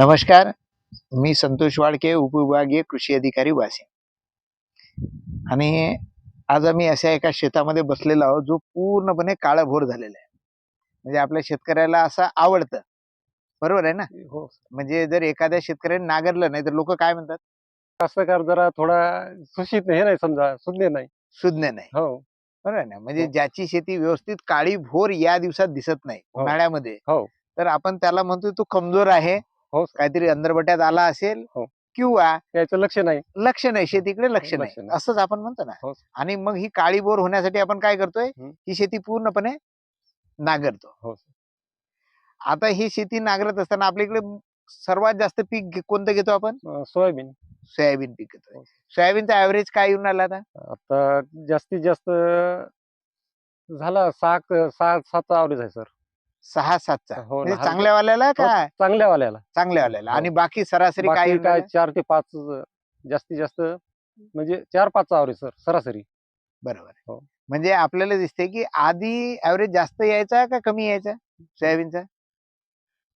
नमस्कार मी संतोष वाडके उपविभागीय कृषी अधिकारी वाशिम. आणि आज आम्ही अशा एका शेतामध्ये बसलेलो आहोत जो पूर्णपणे काळाभोर झालेला आहे. म्हणजे आपल्या शेतकऱ्याला असं आवडतं. बरोबर आहे ना? हो म्हणजे जर एखाद्या शेतकऱ्याने नांगरलं नाही तर लोक काय म्हणतात? कास्तकार जरा थोडा सुशीत हे नाही समजा सुज्ञ नाही. सुज्ञ नाही. हो. बरोबर आहे ना? म्हणजे हो. ज्याची शेती व्यवस्थित काळी भोर या दिवसात दिसत नाही हो. उन्हाळ्यामध्ये हो. तर आपण त्याला म्हणतो तो कमजोर आहे हो सर. काहीतरी अंदरबट्यात आला असेल हो. किंवा याचं लक्ष नाही लक्ष नाही शेतीकडे लक्ष लक्ष नाही नाही. असंच आपण म्हणतो ना हो. आणि मग ही काळी बोर होण्यासाठी आपण काय करतोय हं. ही शेती पूर्णपणे नांगरतो हो आता ही शेती नांगरत असताना आपल्या इकडे सर्वात जास्त पीक घे- कोणतं घेतो आपण अं, सोयाबीन सोयाबीन पीक घेतोय हो. सोयाबीनचा ऍव्हरेज काय येऊन आला आता आता जास्तीत जास्त झाला सहा क- सहा सात आवरेज आहे सर सहा सातचा हो म्हणजे चांगल्या वाल्याला हो, का चांगल्या वाल्याला चांगल्या वाल्याला हो. आणि बाकी सरासरी काय बाकी काय आलं? चार ते पाच जास्तीत जास्त म्हणजे चार पाच आवरेज सर सरासरी बरोबर आहे. हो. म्हणजे आपल्याला दिसते की आधी ऍव्हरेज जास्त यायचा का कमी यायचा सोयाबीनचा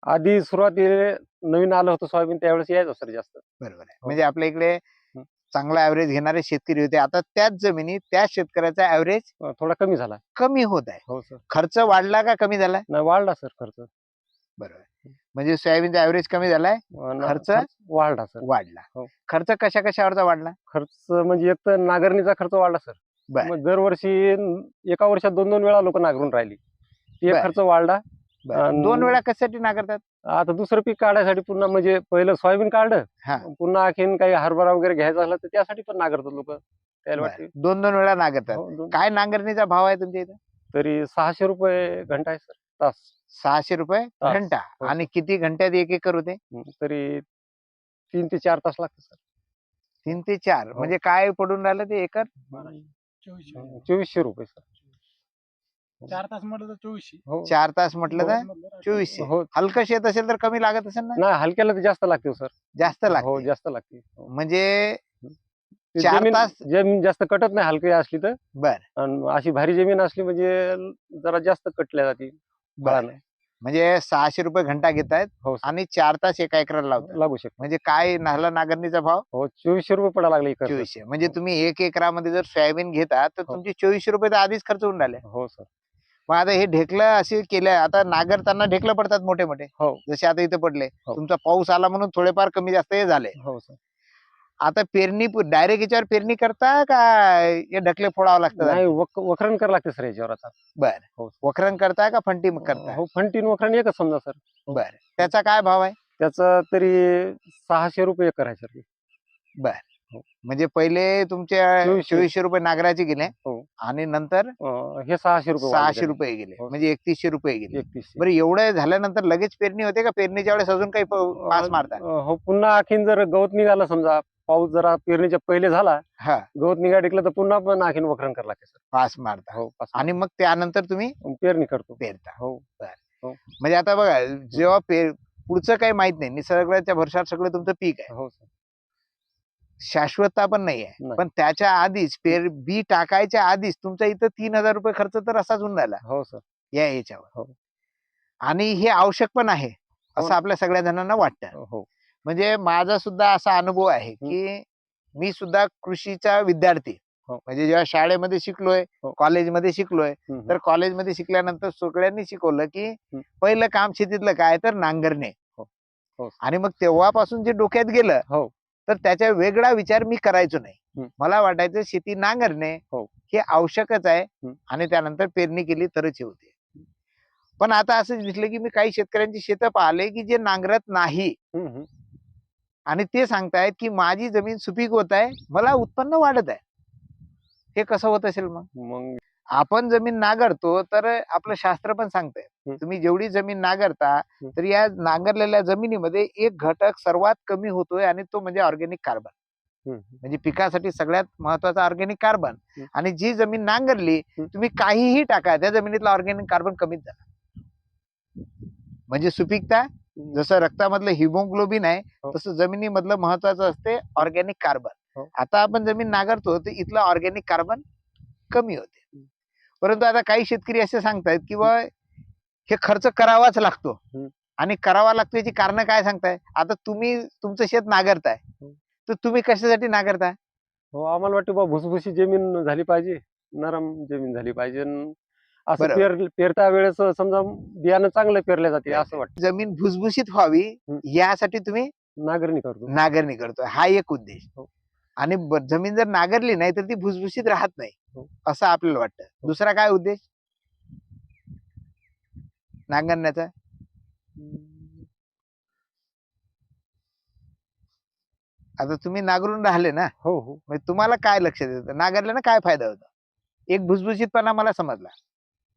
आधी सुरुवातीला नवीन आलं होतं सोयाबीन त्यावेळेस यायचं सर जास्त बरोबर आहे. म्हणजे आपल्या इकडे. चांगला ऍव्हरेज घेणारे शेतकरी होते. आता त्याच जमिनी त्याच शेतकऱ्याचा ऍव्हरेज थोडा कमी झाला. कमी होत आहे. हो सर. खर्च वाढला का कमी झाला? नाही वाढला सर खर्च. बरोबर. म्हणजे सोयाबीनचा ऍव्हरेज कमी झालाय? खर्च? वाढला सर. वाढला. हो. खर्च कशा कशावरचा वाढला? खर्च म्हणजे एक तर नांगरणीचा खर्च वाढला सर. बर. मग दरवर्षी एका वर्षात दोन दोन वेळा लोक नांगरून राहिली. ते एक बर. खर्च वाढला. दोन वेळा कशासाठी नाकारतात? आता दुसरं पीक काढायसाठी पुन्हा म्हणजे पहिलं सोयाबीन काढलं हा. पुन्हा आणखीन काही हरभरा वगैरे घ्यायचा झाला तर त्यासाठी पण नांगरतात लोक. त्याला. वाटते. दोन दोन वेळा नाकारतात हो, दोन- काय नांगरणीचा भाव आहे तुमच्या इथं? तरी सहाशे रुपये घंटा आहे सर. तास. सहाशे रुपये तास. घंटा? हो. आणि किती घंट्यात एक एकर होते? तरी तीन ते चार तास लागते सर. तीन ते चार. हो. म्हणजे काय पडून राहिलं ते एकर? चोवीसशे रुपये सर. चार तास म्हटलं तर चोवीसशे. हो. चार तास म्हटलं तर चोवीसशे. हो. हलकं शेत असेल तर कमी लागत असेल ना? नाही हलक्याला तर जास्त लागते सर. जास्त हो लागते. जास्त लागते. हो. म्हणजे ते चार जमीन तास? जमीन जास्त कटत नाही हलकी असली तर. बर. आणि अशी भारी जमीन असली म्हणजे जरा जास्त कटल्या जाते. बर. फळानं. म्हणजे सहाशे रुपये घंटा घेत आहेत हो सर. आणि चार तास एका एकराला लावतात लागू शकतो. म्हणजे काय नाहला नागरणीचा भाव? हो चोवीसशे रुपये पडा लागले चोवीसशे. म्हणजे हो. तुम्ही एक एकरामध्ये जर सोयाबीन घेता तर हो. तुमचे चोवीसशे रुपये तर आधीच खर्च होऊन राहिले. हो सर. मग आता हे ढेकलं असे केलं आता नागरताना ढेकलं पडतात मोठे मोठे हो. जसे आता इथे पडले. हो. तुमचा पाऊस आला म्हणून थोडेफार कमी जास्त हे झाले. हो सर. आता पेरणी डायरेक्ट याच्यावर पेरणी करता का हे ढकले फोडावं लागतं? नाही वक- वखरण करावं लागते सर याच्यावर आता. बर. हो. वखरण करता का फंटी करता? हो फंटीन वखरण एकच समजा सर. बर. त्याचा काय भाव आहे? त्याचा तरी सहाशे रुपये एकर आहे सर. म्हणजे पहिले तुमच्या चोवीसशे. रुपये नागराचे गेले हो. आणि नंतर हे सहाशे रुपये सहाशे. रुपये गेले. हो. म्हणजे एकतीसशे रुपये गेले. एकतीसशे. बरं एवढं झाल्यानंतर लगेच पेरणी होते का? पेरणीच्या वेळेस अजून काही प- पास मारता अं, हो पुन्हा आणखीन जर गवत निघाला समजा पाऊस जरा पेरणीच्या पहिले झाला हा. गवत निघा टिकलं तर पुन्हा पण आणखीन वखरण करावं लागते सर. पास मारता. हो पाच आणि मग त्यानंतर तुम्ही. पेरणी करतो. पेरता. हो. म्हणजे आता बघा जेव्हा पेर पुढचं काही माहीत नाही. निसर्गाच्या भरशात सगळं तुमचं पीक आहे. हो सर. शाश्वतता पण नाही आहे. पण त्याच्या आधीच पेर बी टाकायच्या आधीच तुमचा इथं तीन हजार रुपये खर्च तर असाच होऊन राहिला हो सर या याच्यावर हो. आणि हे आवश्यक पण आहे हो. असं आपल्या सगळ्या जणांना वाटतं हो म्हणजे माझा सुद्धा असा अनुभव आहे की मी सुद्धा कृषीचा विद्यार्थी हो. म्हणजे जेव्हा शाळेमध्ये शिकलोय हो. कॉलेजमध्ये शिकलोय. तर कॉलेजमध्ये शिकल्यानंतर सगळ्यांनी शिकवलं की हं. पहिलं काम शेतीतलं काय तर नांगरणे हो. हो. आणि मग तेव्हापासून जे डोक्यात गेलं हो तर त्याचा वेगळा विचार मी करायचो नाही. मला वाटायचं शेती नांगरणे हो. हे आवश्यकच आहे. आणि त्यानंतर पेरणी केली तरच हे होते पण आता असं दिसलं की मी काही शेतकऱ्यांची शेतं पाहिले की जे नांगरत नाही. आणि ते सांगतायत की माझी जमीन सुपीक होत आहे मला उत्पन्न वाढत आहे हे कसं होत असेल मग मग आपण जमीन नांगरतो तर आपलं शास्त्र पण सांगतंय. तुम्ही जेवढी जमीन नांगरता. तर या नांगरलेल्या जमिनीमध्ये एक घटक सर्वात कमी होतोय आणि तो म्हणजे ऑर्गॅनिक कार्बन. म्हणजे पिकासाठी सगळ्यात महत्त्वाचा ऑर्गॅनिक कार्बन. आणि जी जमीन नांगरली. तुम्ही काहीही टाका त्या जमिनीतला ऑर्गॅनिक कार्बन कमीच झाला म्हणजे सुपीकता जसं रक्तामधलं हिमोग्लोबिन आहे हो. तसं जमिनीमधलं महत्वाचं असते ऑर्गॅनिक कार्बन हो. आता आपण जमीन नांगरतो तर इथलं ऑर्गॅनिक कार्बन कमी होते परंतु आता काही शेतकरी असे सांगतायत की बा हे खर्च करावाच लागतो. आणि करावा लागतो याची कारण काय सांगताय आता तुम्ही तुमचं शेत नांगरताय. तर तुम्ही कशासाठी नांगरताय हो आम्हाला वाटतं बा भुसभुशी जमीन झाली पाहिजे नरम जमीन झाली पाहिजे असं. पेर पेरता वेळेस समजा बियाणं चांगलं पेरलं जाते असं वाटतं जमीन भुसभुशीत व्हावी. यासाठी तुम्ही नागरणी करतो नांगरणी करतोय हा एक उद्देश हो. आणि जमीन जर नांगरली नाही तर ती भुसभुशीत राहत नाही. असं आपल्याला वाटतं. दुसरा काय उद्देश? नांगरण्याचा? आता तुम्ही नांगरून राहिले ना हो हो. म्हणजे तुम्हाला काय लक्षात येतं नांगरल्यानं काय फायदा होतो? एक भुसभुशीतपणा मला समजला.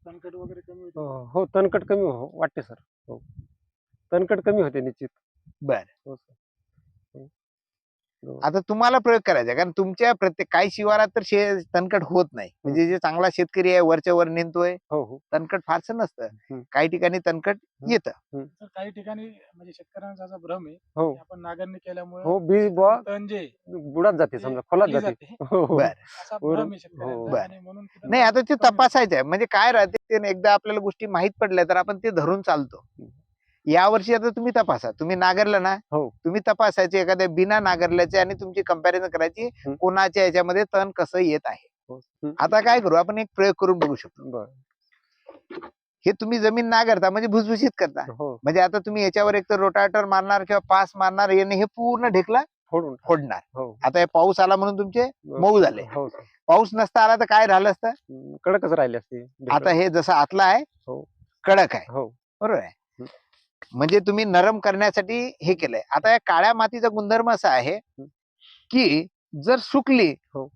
तणकट वगैरे कमी होते. हो, हो तणकट कमी हो वाटते सर. हो. तणकट कमी होते निश्चित. बर. हो सर. हो. हो. आता तुम्हाला प्रयोग करायचा आहे, कारण तुमच्या प्रत्येक काही शिवारात तर शे तणकट होत नाही. म्हणजे जे चांगला शेतकरी आहे वरच्या वर नेतोय हो हो. तणकट फारसं नसतं. हं. काही ठिकाणी तणकट हं. येतं. तर काही ठिकाणी म्हणजे शेतकऱ्यांचा असा भ्रम आहे हो. आपण नांगरणी केल्यामुळे हो बी बुवा तण जे बुडात जाते ते समजा खोलात खाली जाते. हो हो. हो. म्हणून नाही आता ते तपासायचं आहे. म्हणजे काय राहते ते एकदा आपल्याला गोष्टी माहीत पडल्या तर आपण ते धरून चालतो. हं. या वर्षी आता तुम्ही तपासा. तुम्ही नांगरलं ना हो. तुम्ही तपासायचे एखाद्या बिना नांगरल्याचे आणि तुमची कंपॅरिझन करायची. कोणाच्या याच्यामध्ये तण कसं येत आहे. हो. आता काय करू? आपण एक प्रयोग करून बघू शकतो. हे तुम्ही जमीन नांगरता म्हणजे भुसभुशीत करता. हो. म्हणजे आता तुम्ही याच्यावर एक तर रोटाटर मारणार किंवा पास मारणार याने हे पूर्ण ढेकला फोडून फोडणार. हो. आता हे पाऊस आला म्हणून तुमचे मऊ झाले. हो पाऊस नसता आला तर काय झालं असतं? कडकच राहिले असते. आता हे जसं आतला आहे हो. कडक आहे. हो. बरोबर आहे. म्हणजे तुम्ही नरम करण्यासाठी हे केलंय आता या काळ्या मातीचा गुणधर्म असा आहे. की जर सुकली हो.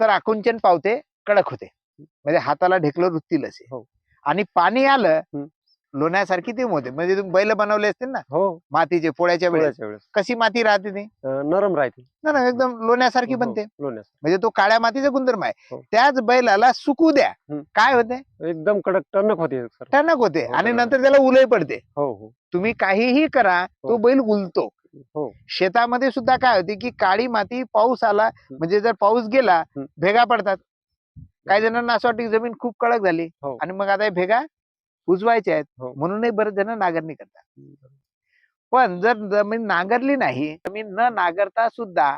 तर आकुंचन पावते कडक होते म्हणजे हाताला ढेकलं रुततील असे हो. आणि पाणी आलं. लोण्यासारखी ती होते. म्हणजे तुम्ही बैल बनवले असतील ना? हो. मातीचे पोळ्याच्या वेळेस. वेळेस. कशी माती राहते ती? अं, नरम राहते. ना ना एकदम लोण्यासारखी हो, बनते लोण्यास म्हणजे तो काळ्या मातीचा गुणधर्म आहे. हो. त्याच बैलाला सुकू द्या. हं. काय होते? एकदम कडक टणक होते सर. टणक होते. हो, आणि. नंतर त्याला उलय पडते. हो हो. तुम्ही काहीही करा तो हो. बैल उलतो. हो. शेतामध्ये सुद्धा काय होते की काळी माती पाऊस आला म्हणजे जर पाऊस गेला हं. भेगा पडतात. काही जणांना असं वाटतं की जमीन खूप कडक झाली हो. आणि मग आता हे भेगा उजवायच्या आहेत. हो. म्हणूनही बरेच जण नांगरणी करतात. पण जर जमीन नांगरली नाही जमीन न नांगरता सुद्धा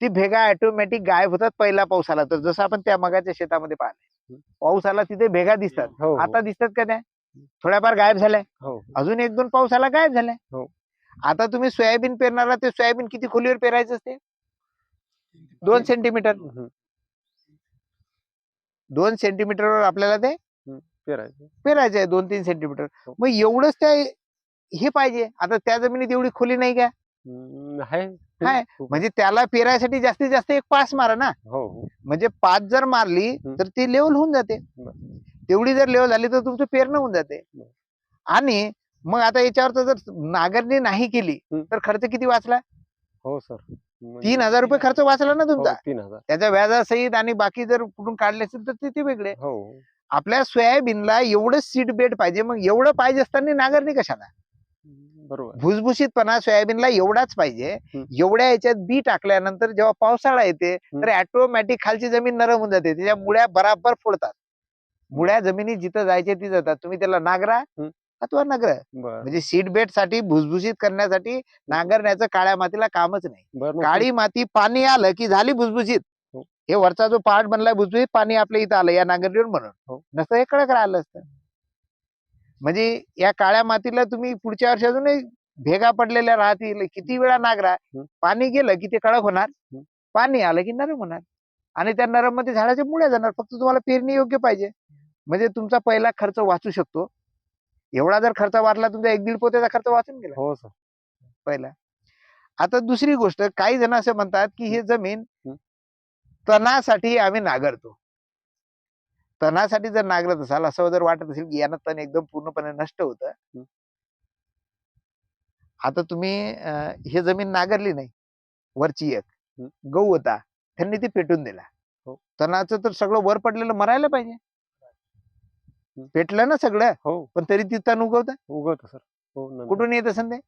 ती भेगा ऑटोमॅटिक गायब होतात पहिला पाऊस आला तर जसं आपण त्या मगाच्या शेतामध्ये पाहिलं हं. पाऊस आला तिथे भेगा दिसतात. हो आता दिसतात का त्या थोड्याफार गायब झाल्या हो अजून एक दोन पाऊस आला गायब झाल्या हो. आता तुम्ही सोयाबीन पेरणारा ते सोयाबीन किती खोलीवर पेरायचं असते? दोन सेंटीमीटर हम्म, दोन सेंटीमीटरवर आपल्याला ते पेरायचं आहे दोन तीन सेंटीमीटर हो. मग एवढंच त्या हे पाहिजे. आता त्या जमिनीत एवढी खोली नाही का. खूप- म्हणजे त्याला पेरायसाठी जास्तीत जास्त एक पास मारा ना. हो हो. म्हणजे पाच जर मारली. तर ती लेवल होऊन जाते. तेवढी जर लेवल झाली तर तुमचं पेरणं होऊन जाते. आणि मग आता याच्यावर जर नांगरणी नाही केली. तर खर्च किती वाचला? हो सर. तीन हजार रुपये खर्च वाचला ना तुमचा. तीन हजार. त्याच्या व्याजासहित आणि बाकी जर कुठून काढले असेल तर ते- ते वेगळे. हो. आपल्या सोयाबीनला एवढं सीड बेड पाहिजे मग एवढं पाहिजे असताना नांगरणी कशाला? बरोबर. भुसभुशीतपणा सोयाबीनला एवढाच पाहिजे. एवढ्या याच्यात बी टाकल्यानंतर जेव्हा पावसाळा येते तर ऑटोमॅटिक खालची जमीन नरम होऊन जाते त्याच्या मुळ्या बराबर फोडतात. मुळ्या जमिनी जिथं जायचे ती जातात तुम्ही त्याला नागरा. अथवा नगर. म्हणजे सीड बेडसाठी भुसभुशीत करण्यासाठी नांगरण्याचं काळ्या मातीला कामच नाही. काळी माती पाणी आलं की झाली भुसभुशीत. हो. वरचा जो पार्ट बनलाय भुसभुशीत पाणी आपल्या इथं आलं या नांगरणीवर म्हणून. हो. नसतं हे कडक राहिलं असतं. म्हणजे या काळ्या मातीला तुम्ही पुढच्या वर्षी अजूनही भेगा पडलेल्या राहतील. किती वेळा नागरा. पाणी गेलं की ते कडक होणार. पाणी आलं की नरम होणार. आणि त्या नरममध्ये झाडाच्या मुळ्या जाणार. फक्त तुम्हाला पेरणी योग्य पाहिजे. म्हणजे तुमचा पहिला खर्च वाचू शकतो. एवढा जर खर्च वाचला तुमचा एक दीड पोत्याचा खर्च वाचून गेला. हो सर. पहिला. आता दुसरी गोष्ट काही जण असं म्हणतात की हे जमीन. तणासाठी आम्ही नांगरतो. तणासाठी जर नांगरत असाल असं जर वाटत असेल की यानं तण एकदम पूर्णपणे नष्ट होतं. आता तुम्ही हे जमीन नांगरली नाही. वरची एक. गहू होता. त्यांनी ती पेटून दिला. हो. तणाचं तर सगळं वर पडलेलं मरायला पाहिजे. पेटलं ना सगळं. हो. पण तरी ती तण उगवतं? उगवत सर. हो कुठून येत असेल ते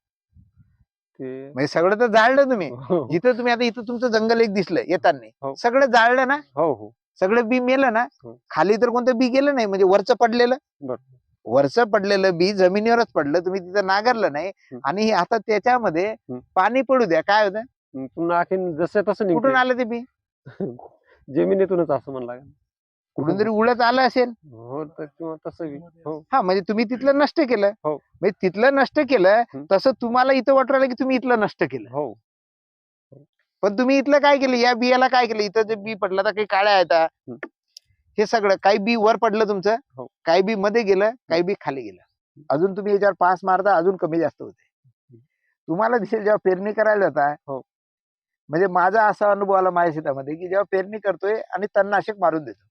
म्हणजे सगळं तर जाळलं तुम्ही हो जिथं तुम्ही आता इथं तुमचं जंगल एक दिसलं येताना हो. सगळं जाळलं ना हो हो सगळं बी मेलं ना हो. खाली तर कोणतं बी गेलं नाही म्हणजे वरचं पडलेलं. वरचं पडलेलं बी जमिनीवरच पडलं तुम्ही तिथं नांगरलं नाही हं. आणि आता त्याच्यामध्ये हं. पाणी पडू द्या काय होतं पुन्हा जसं तसं कुठून आलं ते बी जमिनीतूनच असं म्हणलं. कुठून तरी उडत आलं असेल हो तर किंवा तसं बी हो हा म्हणजे तुम्ही तिथलं नष्ट केलं हो. म्हणजे तिथलं नष्ट केलं. तसं तुम्हाला इथं वाटू राहिलं की तुम्ही इथलं नष्ट केलं हो पण तुम्ही इथलं काय केलं या बियाला काय केलं इथं जे बी पडलं तर काही काळ्या आहेत हा. सगळं काही बी वर पडलं तुमचं हो. काही बी मध्ये गेलं काही बी खाली गेलं अजून तुम्ही याच्यावर पास मारता अजून कमी जास्त होते तुम्हाला दिसेल जेव्हा पेरणी करायला जाता हो. म्हणजे माझा असा अनुभव आला माझ्या शेतामध्ये की जेव्हा पेरणी करतोय आणि तणनाशक मारून देतो.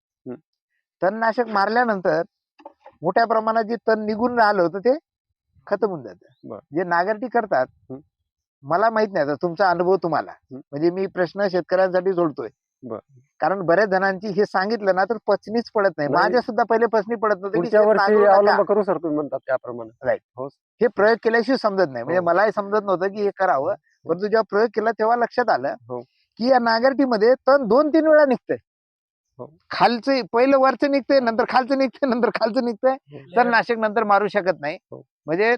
तणनाशक मारल्यानंतर मोठ्या प्रमाणात जे तण निघून राहिलं होतं ते खतम होऊन जातं. जे नागरटी करतात हं. मला माहीत नाही आता तुमचा अनुभव तुम्हाला हं. म्हणजे मी प्रश्न शेतकऱ्यांसाठी सोडतोय. कारण बऱ्याच जणांची हे सांगितलं ना तर पचनीच पडत नाही. माझ्या सुद्धा पहिले पचनी पडत नव्हते करू सर तुम्ही म्हणतात त्याप्रमाणे हे प्रयोग केल्याशिवाय समजत नाही म्हणजे हो. मलाही समजत नव्हतं की हे करावं परंतु जेव्हा प्रयोग केला तेव्हा लक्षात आलं हो. की या नागरटीमध्ये तण दोन तीन वेळा निघतंय हो. खालचं पहिलं वरचं निघतंय नंतर खालचं निघतंय नंतर खालचं निघतंय. तर नाशक नंतर मारू शकत नाही. हो. म्हणजे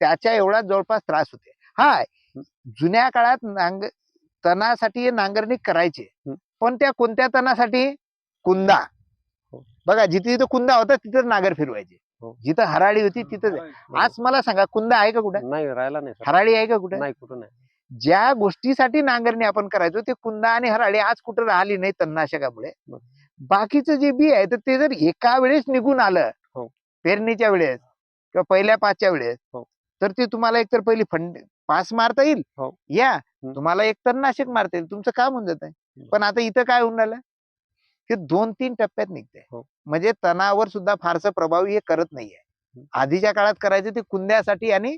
त्याच्या एवढा जवळपास त्रास होते हा. जुन्या काळात नांग तणासाठी हे नांगरणी करायचे. हं. पण त्या कोणत्या तणासाठी? कुंदा. हो. बघा जिथे जिथं कुंदा होता तिथं नागर फिरवायचे. हो. जिथं हराळी होती तिथं आज मला सांगा कुंदा आहे का कुठं? नाही राहिला नाही हराळी आहे का कुठं? नाही कुठं नाही. ज्या गोष्टीसाठी नांगरणी आपण करायचो ते कुंदा आणि हराळी आज कुठं राहिली नाही तणनाशकामुळे बरं. बाकीचं जे बी आहे तर ते जर एका वेळेस निघून आलं हो. पेरणीच्या वेळेस किंवा पहिल्या पाचच्या वेळेस हो. तर ते तुम्हाला एकतर पहिली फंड पास मारता येईल हो. या. तुम्हाला एक तणनाशक मारता येईल तुमचं काम होऊन जात आहे. पण आता इथं काय होऊन राहिलं ते दोन तीन टप्प्यात निघते हो. म्हणजे तणावर सुद्धा फारसं प्रभावी हे करत नाहीये. आधीच्या काळात करायचं ते कुंद्यासाठी आणि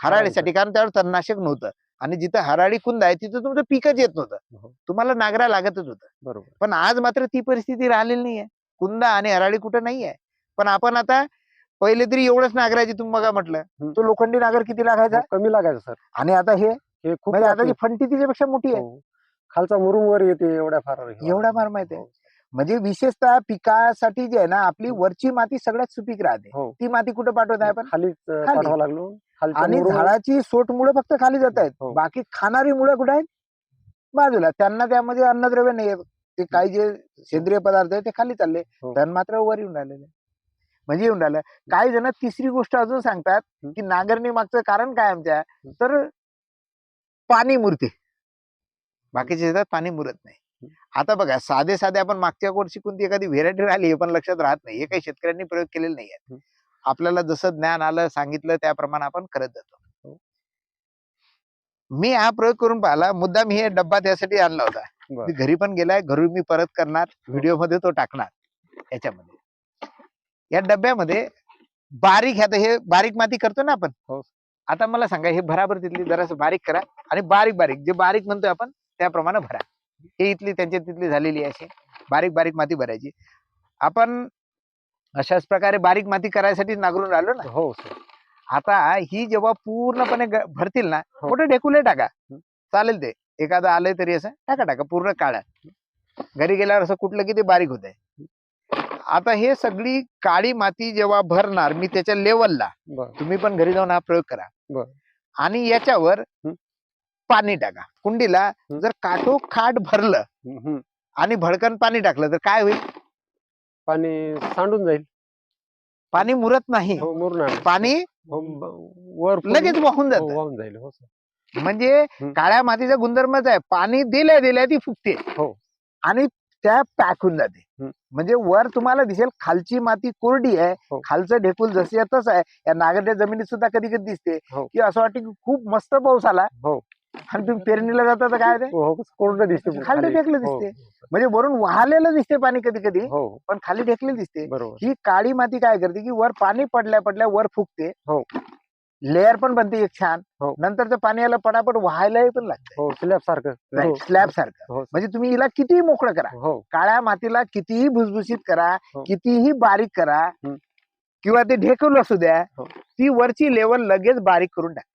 हराळीसाठी कारण त्यावर तणनाशक नव्हतं आणि जिथं हराळी कुंद आहे तिथं तुमचं पिकच येत नव्हतं. हो. तुम्हाला नागरा लागतच होतं. बरोबर. पण आज मात्र ती परिस्थिती राहिलेली नाहीये. कुंदा आणि हराळी कुठं नाहीये. पण आपण आता पहिले तरी एवढंच नागराची तुम्ही बघा म्हटलं. तो लोखंडी नागर किती लागायचा? कमी लागायचं सर. आणि आता हे? खूप म्हणजे आता फंटी तिच्यापेक्षा मोठी आहे. हो. खालचा मुरुम वर येते एवढ्या फार एवढा फार माहीत आहे. हो. म्हणजे विशेषतः पिकासाठी जे आहे ना आपली वरची माती सगळ्यात सुपीक राहते. ती माती कुठं पाठवत आहे आपण? खाली. पाठवावं लागलो. आणि झाडाची सोट मुळे फक्त खाली जात आहेत. हो. बाकी खाणारी मुळे कुठे आहेत? बाजूला. त्यांना त्यामध्ये अन्नद्रव्य नाही ते काही जे सेंद्रिय पदार्थ आहेत ते खाली चालले. हो. तण मात्र वर येऊन राहिलेले म्हणजे येऊन राहिलं. काही जण तिसरी गोष्ट अजून सांगतात. की नांगरणी मागचं कारण काय आमच्या? तर पाणी मुरते. बाकीच्या शेतात पाणी मुरत नाही. आता बघा साधे साधे आपण मागच्या वर्षी कोणती एखादी व्हेरायटी राहिली हे पण लक्षात राहत नाही. हे काही शेतकऱ्यांनी प्रयोग केलेले नाही. आपल्याला जसं ज्ञान आलं सांगितलं त्याप्रमाणे आपण करत जातो. हो. मी हा प्रयोग करून पाहिला. मुद्दा मी हे डब्बा त्यासाठी आणला होता. घरी पण गेलाय घरून मी परत करणार व्हिडिओमध्ये तो टाकणार याच्यामध्ये. या डब्यामध्ये बारीक ह्यात हे बारीक माती करतो ना आपण. हो. आता मला सांगा हे भराभर तिथली जरासं बारीक करा आणि बारीक बारीक जे बारीक म्हणतोय आपण त्याप्रमाणे भरा. हे इथली त्यांच्या तिथली झालेली आहे अशी बारीक बारीक माती भरायची. आपण अशाच प्रकारे बारीक माती करायसाठी नागरून राहिलो ना हो सर आता ही जेव्हा पूर्णपणे ग- भरतील ना हो. मोठे ढेकुले टाका हं. चालेल ते एखादं आलंय तरी असं टाका टाका पूर्ण काळा घरी गेल्यावर असं कुठलं की ते बारीक होत आता हे सगळी काळी माती जेव्हा भरणार मी त्याच्या लेवलला बर तुम्ही पण घरी जाऊन हा प्रयोग करा बर. आणि याच्यावर हं. पाणी टाका कुंडीला हं. जर काठो खाट भरलं हम्म, हम्म. आणि भडकन पाणी टाकलं तर काय होईल पाणी सांडून जाईल. पाणी मुरत नाही. हो मुरणार पाणी हो, ब- वर पूर्ण- लगेच वाहून हो, जात वाहून जाईल हो सर. म्हणजे हं. काळ्या मातीचा गुणधर्मच आहे. पाणी दिल्या दिल्या ती फुगते. हो. आणि त्या पॅक होऊन जाते. हं. म्हणजे वर तुम्हाला दिसेल खालची माती कोरडी आहे. हो. खालचं ढेकूल जसे तसं आहे. या नागरच्या जमिनीत सुद्धा कधी कधी दिसते. हो. की असं वाटतं की खूप मस्त पाऊस आला. हो. आणि तुम्ही पेरणीला जाता तर काय ते हो हो, कोरडं दिसते खाली. ढेकलं हो, दिसते. म्हणजे वरून वाहलेलं दिसते पाणी कधी कधी हो पण खाली ढेकलेलं दिसते ही काळी माती काय करते की वर पाणी पडल्या पडल्या वर फुगते हो. लेअर पण बनते एक छान. नंतरचं पाणी याला पटापट व्हायलाही पण लागतं हो स्लॅब सारखं स्लॅब सारखं म्हणजे तुम्ही हिला कितीही मोकळं करा हो काळ्या मातीला कितीही भुसभुशीत करा. कितीही बारीक करा. किंवा ते ढेकूल असू द्या. ती वरची लेवल लगेच बारीक करून टाकते हो.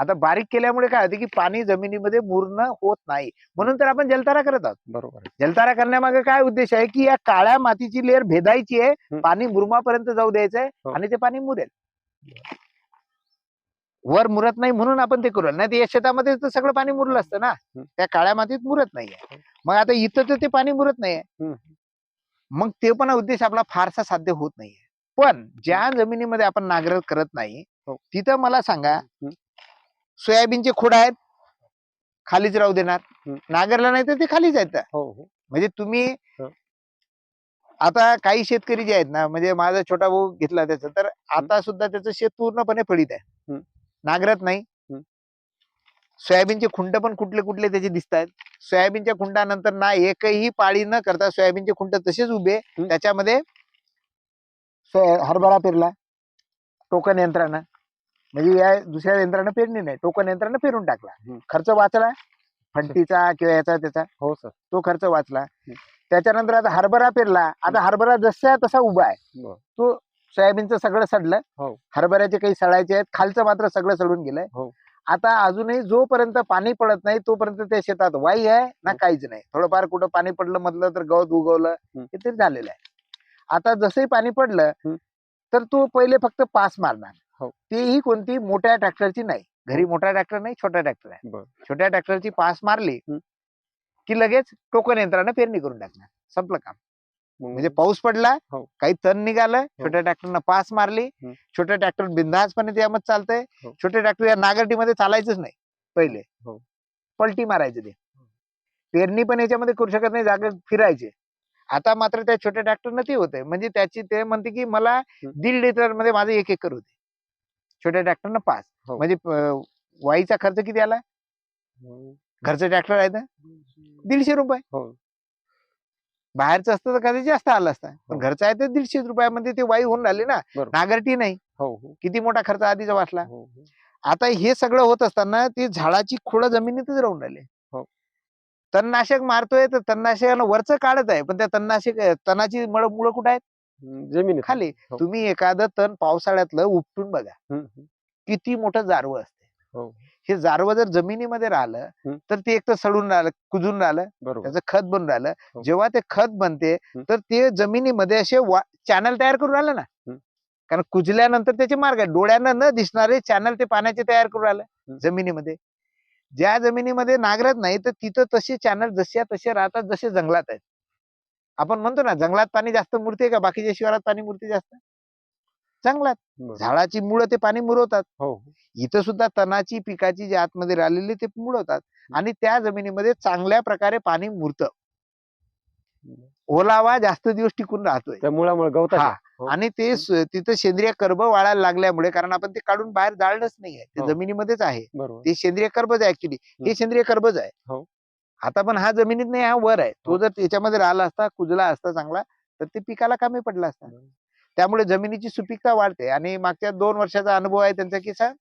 आता बारीक केल्यामुळे काय होते की पाणी जमिनीमध्ये मुरण होत नाही. म्हणून तर आपण जलतारा करत आहोत. बरोबर जलतारा करण्यामागे काय उद्देश आहे की या काळ्या मातीची लेअर भेदायची आहे. पाणी मुरमापर्यंत जाऊ द्यायचंय हो. आणि ते पाणी मुरेल. वर मुरत नाही म्हणून आपण ते करू नाही या शेतामध्ये तर सगळं पाणी मुरलं असतं ना. त्या काळ्या मातीत मुरत नाहीये. मग आता इथं तर ते पाणी मुरत नाहीये. मग ते पण उद्देश आपला फारसा साध्य होत नाहीये. पण ज्या जमिनीमध्ये आपण नांगरट करत नाही हो. तिथं मला सांगा. सोयाबीनचे खोड आहेत खालीच राहू देणार. नांगरला नाही तर ते खालीच आहेत हो हो म्हणजे तुम्ही. आता काही शेतकरी जे आहेत ना म्हणजे माझा छोटा भाऊ घेतला त्याचं तर आता सुद्धा त्याचं शेत पूर्णपणे पडीत आहे. नांगरत नाही. सोयाबीनचे खुंड पण कुठले कुठले त्याचे दिसत आहेत सोयाबीनच्या खुंडानंतर ना एकही पाळी न करता सोयाबीनचे खुंड तसेच उभे. त्याच्यामध्ये हरभरा पेरला टोकन यंत्रानं म्हणजे या दुसऱ्या यंत्रानं पेरणी नाही टोकन यंत्रानं पेरून टाकला. खर्च वाचला फंटीचा किंवा याचा त्याचा हो सर तो खर्च वाचला त्याच्यानंतर आता हरभरा पेरला आता हरभरा जसा तसा उभा आहे. तो सोयाबीनचं सगळं सडलं हो. हरभऱ्याचे काही सडायचे आहेत खालचं मात्र सगळं सडून गेलंय हो. आता अजूनही जोपर्यंत पाणी पडत नाही तोपर्यंत त्या शेतात वाई आहे ना हो. काहीच नाही थोडंफार कुठं पाणी पडलं म्हटलं तर गवत उगवलं. हे तरी झालेलं आहे आता जसंही पाणी पडलं. तर तो पहिले फक्त पास मारणार हो. तेही कोणती मोठ्या ट्रॅक्टरची नाही घरी मोठा ट्रॅक्टर नाही छोटा ट्रॅक्टर आहे. छोट्या ट्रॅक्टरची पास मारली. की लगेच टोकन यंत्रानं पेरणी करून टाकणार संपलं काम म्हणजे पाऊस पडला हो. काही तण निघालं छोट्या ट्रॅक्टरनं पास मारली. छोट्या ट्रॅक्टर बिंदासपणे त्यामध्ये चालतंय हो. छोटे ट्रॅक्टर या नागरटीमध्ये चालायचंच नाही पहिले हो. पलटी मारायचे ते पेरणी पण याच्यामध्ये करू शकत नाही जागा फिरायचे आता मात्र त्या छोट्या ट्रॅक्टरनं ते होते म्हणजे त्याची ते म्हणते की मला. दीड लिटरमध्ये माझं एक एकर होते छोट्या ट्रॅक्टरनं पाच हो. म्हणजे वाईचा खर्च किती आला? मग घरचं ट्रॅक्टर आहे ना? दीडशे रुपये. हो. बाहेरचं असतं तर कधी जास्त आलं असतं. पण हो. घरचं आहे तर दीडशे रुपयामध्ये ते वाई होऊन राहिली ना. बरोबर. नागरटी नाही. हो हो. किती मोठा खर्च आधीचा वाचला. हो हो. आता हे सगळं होत असताना ते झाडाची खोडं जमिनीतच राहून राहिले. हो. तणनाशक मारतोय तर तणनाशकानं वरचं काढत आहे. पण त्या तणनाशक तणाची मळ मुळं कुठं आहेत? जमिनीत खाली हो. तुम्ही एखादं तण पावसाळ्यातलं उपटून बघा. किती मोठं जारवं असते हो. हे जारवं जर जमिनीमध्ये राहिलं. तर ते एक तर सडून राहिलं कुजून राहिलं त्याचं खत बनून राहिलं हो. जेव्हा ते खत बनते. तर ते जमिनीमध्ये असे चॅनल तयार करून राहिलं ना. कारण कुजल्यानंतर त्याचे मार्ग डोळ्यांना न दिसणारे चॅनल ते पाण्याचे तयार करून राहिलं. जमिनीमध्ये ज्या जमिनीमध्ये नांगरत नाही तर तिथं तसे चॅनल जसे तसे राहतात जसे जंगलात आहेत आपण म्हणतो ना जंगलात पाणी जास्त मुरते का? बाकीच्या शिवारात पाणी मुरते जास्त? जंगलात. झाडाची मुळं ते पाणी मुरवतात. हो. इथं सुद्धा तणाची पिकाची जी आतमध्ये राहिलेली ते मुळवतात आणि त्या जमिनीमध्ये चांगल्या प्रकारे पाणी मुरतं. ओलावा जास्त दिवस टिकून राहतोय. त्या मुळामुळे. गवतात हो. आणि ते तिथं सेंद्रिय कर्ब वाढायला लागल्यामुळे कारण आपण ते काढून बाहेर जाळलंच नाहीये. ते हो. जमिनीमध्येच आहे. ते सेंद्रिय कर्बज आहे ऍक्च्युली हे. सेंद्रिय कर्बज आहे. हो. आता पण हा जमिनीत नाही हा वर आहे तो हो. जर त्याच्यामध्ये राहिला असता कुजला असता चांगला तर ते पिकाला कमी पडला असता. त्यामुळे जमिनीची सुपीकता वाढते आणि मागच्या दोन वर्षाचा अनुभव आहे त्यांचा की सर.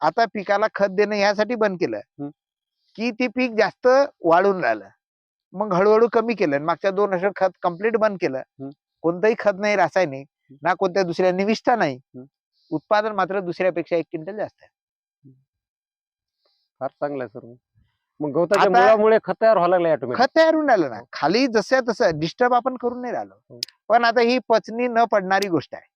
आता पिकाला खत देणं यासाठी बंद केलं. की ते पीक जास्त वाढून राहिलं मग हळूहळू कमी केलं आणि मागच्या दोन वर्षात खत कंप्लीट बंद केलं. कोणतंही खत नाही रासायनिक ना कोणत्या दुसऱ्या निविष्ठा नाही. उत्पादन मात्र दुसऱ्यापेक्षा एक क्विंटल जास्त आहे फार चांगलं आहे सर मग गवताच्या आता- मुळामुळे खत तयार व्हायला लागले ऑटोमॅटिक खत तयार होऊन राहिलं ना. खाली जसं तसं डिस्टर्ब आपण करून नाही राहिलो. हो. पण आता ही पचनी न पडणारी गोष्ट आहे.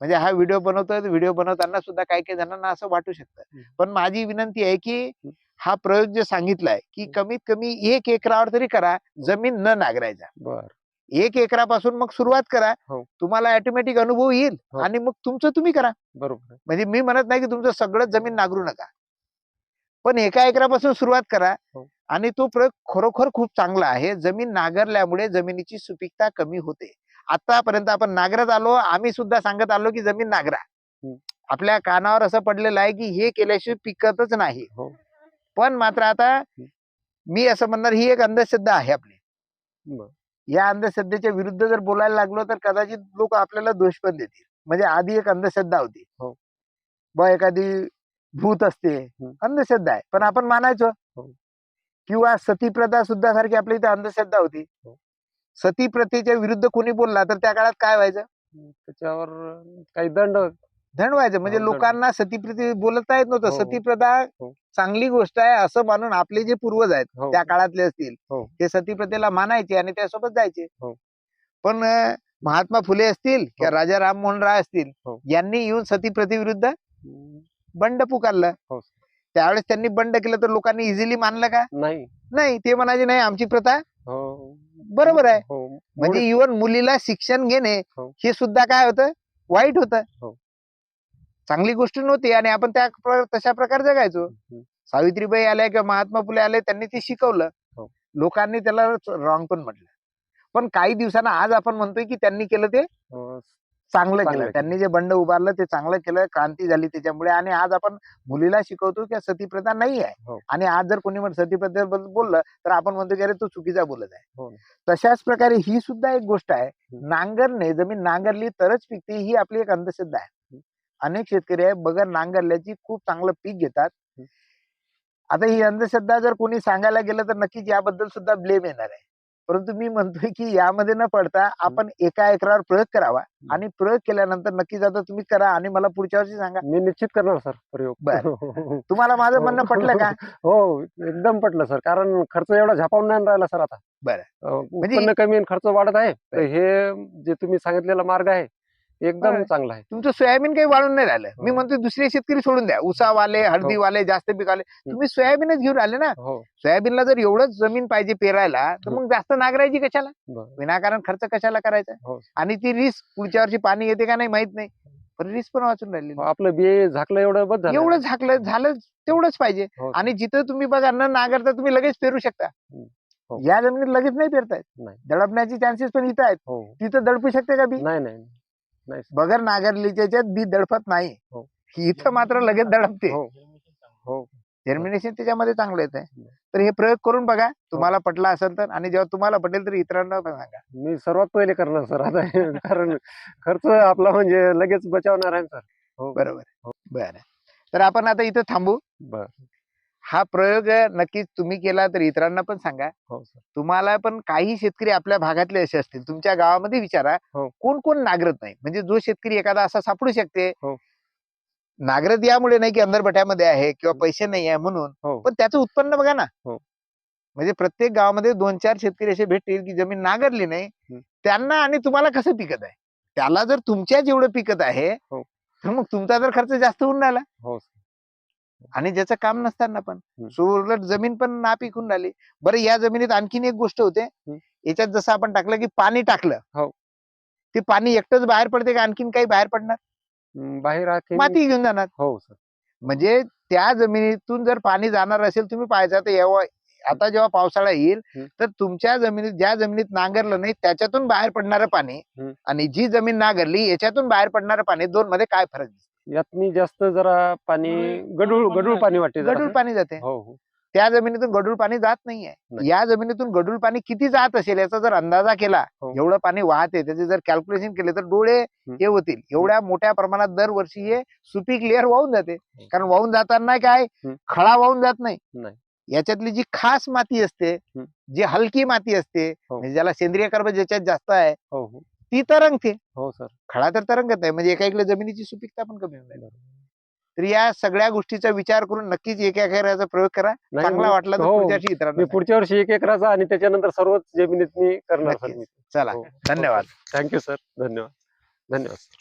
म्हणजे हा व्हिडिओ बनवतोय व्हिडिओ बनवताना सुद्धा काही काही जणांना असं वाटू शकतं. हं. पण माझी विनंती आहे की हा प्रयोग जे सांगितलाय की कमीत कमी एक एकरावर तरी करा जमीन न नांगरायचा. बर. एक एकरापासून मग सुरुवात करा. हो. तुम्हाला ऑटोमॅटिक अनुभव येईल हो. आणि मग तुमचं तुम्ही करा. बरोबर आहे. म्हणजे मी म्हणत नाही की तुमचं सगळं जमीन नांगरू नका. पण एका एकरापासून सुरुवात करा. हो. आणि तो प्रयोग खरोखर खूप चांगला आहे. जमीन नांगरल्यामुळे जमिनीची सुपीकता कमी होते. आतापर्यंत आपण नांगरत आलो आम्ही सुद्धा सांगत आलो की जमीन नांगरा. हम्म. आपल्या कानावर असं पडलेलं आहे की हे केल्याशिवाय पिकतच नाही. हो. पण मात्र आता मी असं म्हणणार ही एक अंधश्रद्धा आहे आपली. या अंधश्रद्धेच्या विरुद्ध जर बोलायला लागलो तर कदाचित लोक आपल्याला दोष पण देतील. म्हणजे आधी एक अंधश्रद्धा होती. हो. ब एखादी भूत असते अंधश्रद्धा आहे पण आपण मानायचो हो. किंवा सतीप्रथा सुद्धा सारखी आपल्या इथे अंधश्रद्धा होती हो. सती प्रथेच्या विरुद्ध कोणी बोलला तर त्या काळात काय व्हायचं त्याच्यावर काही दंड धन व्हायचं म्हणजे हो. लोकांना सतीप्रती बोलता येत नव्हतं. सतीप्रथा. चांगली गोष्ट आहे असं मानून आपले जे पूर्वज आहेत त्या काळातले असतील. ते सतीप्रथेला मानायचे आणि त्यासोबत जायचे. पण महात्मा फुले असतील किंवा. राजा राममोहन राय असतील. यांनी येऊन सतीप्रथेविरुद्ध बंड पुकारलं. हो. त्यावेळेस त्यांनी बंड केलं तर लोकांनी इझिली मानलं का? नाही. नाही ते म्हणायचे नाही आमची प्रथा हो. बरोबर आहे. हो. म्हणजे इव्हन मुलीला शिक्षण घेणे हो. हे सुद्धा काय होतं? वाईट होतं. हो. चांगली गोष्ट नव्हती आणि आपण त्या प्र- तशा प्रकारे जगायचो. हम्म, सावित्रीबाई आल्या किंवा महात्मा फुले आले त्यांनी ते शिकवलं. हो. लोकांनी त्याला रॉंग पण म्हटलं. पण काही दिवसांना आज आपण म्हणतोय की त्यांनी केलं ते हो, चांगलं केलं. त्यांनी जे बंड उभारलं ते चांगलं केलं क्रांती झाली त्याच्यामुळे आणि आज आपण मुलीला शिकवतो की सतीप्रथा नाही आहे हो. आणि आज जर कोणी म्हण सतीप्रथेबद्दल बोललं तर आपण म्हणतो की अरे तू चुकीचा बोलत आहे हो. तशाच प्रकारे ही सुद्धा एक गोष्ट आहे. नांगरणे जमीन नांगरली तरच पिकते ही आपली एक अंधश्रद्धा आहे अनेक शेतकरी आहे बगर नांगरल्याची खूप चांगलं पीक घेतात. आता ही अंधश्रद्धा जर कोणी सांगायला गेलं तर नक्कीच याबद्दल सुद्धा ब्लेम येणार आहे परंतु मी म्हणतोय की यामध्ये न पडता आपण एका एकरावर प्रयोग करावा आणि प्रयोग केल्यानंतर नक्कीच आता तुम्ही करा आणि मला पुढच्या वर्षी सांगा. मी निश्चित करणार सर प्रयोग. बरं. तुम्हाला माझं म्हणणं पटलं का? हो एकदम पटलं सर कारण खर्च एवढा झपावून नाही राहिला सर आता. बरं. म्हणजे- कमी खर्च वाढत आहे. हे जे तुम्ही सांगितलेला मार्ग आहे एकदम. चांगला आहे. तुमचं सोयाबीन काही वाढून नाही राहिलं. मी हो. म्हणतो दुसरे शेतकरी सोडून द्या. उसावाले हळदीवाले जास्त पिकाले. तुम्ही सोयाबीनच घेऊन आले ना. हो. सोयाबीनला जर एवढंच जमीन पाहिजे पेरायला तर हो. मग जास्त नागरायची कशाला? बरं. विनाकारण खर्च कशाला करायचा? हो. आणि ती रिस्क पुढच्या वर्षी पाणी येते का नाही माहीत नाही. पण रिस्क पण वाचून राहिली हो, आपलं बी झाकलं एवढं बस झालं. एवढं झाकलं झालं तेवढंच पाहिजे. हो. आणि जिथं तुम्ही बघा न नांगरता तुम्ही लगेच पेरू शकता. हो. या जमिनीत लगेच नाही पेरतायत. नाही. दडपण्याचे चान्सेस पण इथं आहेत. हो. तिथं दडपू शकते का बी? नाही नाही. नाही. बगर नांगरलीच्या याच्यात बी दडपत नाही. हो. इथं मात्र लगेच दडपते. हो. हो. जर्मिनेशन त्याच्यामध्ये चांगलं येत आहे हम्म. तर हे प्रयोग करून बघा तुम्हाला पटला असेल तर आणि जेव्हा तुम्हाला पटेल तर इतरांना पण सांगा. मी सर्वात पहिले करणार सर. आता हे. कारण खर्च आपला म्हणजे लगेच बचावणार आहे सर. हो. बरोबर. बरं. तर आपण आता इथं थांबू. बर. हा प्रयोग नक्कीच तुम्ही केला तर इतरांना पण सांगा हो सर तुम्हाला पण काही शेतकरी आपल्या भागातले असे असतील तुमच्या गावामध्ये विचारा हो. कोण कोण नागरत नाही म्हणजे जो शेतकरी एखादा असा सापडू शकते हो. नागरत यामुळे नाही की अंदरबट्यामध्ये आहे किंवा पैसे नाही आहे म्हणून हो पण त्याचं उत्पन्न बघा ना हो. म्हणजे प्रत्येक गावामध्ये दोन चार शेतकरी असे भेटतील की जमीन नांगरली नाही. त्यांना आणि तुम्हाला कसं पिकत आहे त्याला जर तुमच्या जेवढं पिकत आहे हो. तर मग तुमचा जर खर्च जास्त होऊन राहिला हो आणि ज्याचं काम नसताना पण. हम्म. सो उलट जमीन पण नापिकून राहिली. बरं या जमिनीत आणखीन एक गोष्ट होते. याच्यात जसं आपण टाकलं की पाणी टाकलं. हो. ते पाणी एकटंच बाहेर पडते का आणखीन काही बाहेर पडणार? बाहेर माती घेऊन जाणार. हो सर. म्हणजे त्या जमिनीतून जर पाणी जाणार असेल तुम्ही पाहायचं तर जेव्हा आता जेव्हा पावसाळा येईल. तर तुमच्या जमिनीत ज्या जमिनीत नांगरलं नाही त्याच्यातून बाहेर पडणारं पाणी. आणि जी जमीन नांगरली याच्यातून बाहेर पडणारं पाणी दोन मध्ये काय फरक दिसतो? यात मी जास्त जरा पाणी गडूळ गडूळ पाणी वाटते जरा. गढूळ पाणी जाते हो हो त्या जमिनीतून गढूळ पाणी जात नाहीये नाही. या जमिनीतून गढूळ पाणी किती जात असेल याचा जर अंदाजा केला हो. एवढं पाणी वाहते त्याचे जर कॅल्क्युलेशन केले तर डोळे हे होतील एवढ्या मोठ्या प्रमाणात दरवर्षी हे सुपीक लेअर वाहून जाते कारण वाहून जाताना काय हम्म. खळा वाहून जात नाही नाही. याच्यातली जी खास माती असते हम्म. जी हलकी माती असते हो. म्हणजे ज्याला सेंद्रिय कर्ब ज्याच्यात जास्त आहे हो हो ती तरंगते. हो सर. खळा तर तरंगत नाही म्हणजे एका इकडे जमिनीची सुपीकता पण कमी होऊन जाईल. तर या सगळ्या गोष्टीचा विचार करून नक्कीच एका एखाद्याचा प्रयोग करा. नाही, चांगला मी- वाटला तर हो, पुढच्या वर्षी मी. पुढच्या वर्षी एक एकराचा आणि त्याच्यानंतर सर्वच जमिनीत मी करणार सर नक्कीच. मी. चला. हो. धन्यवाद. Thank you sir. धन्यवाद. धन्यवाद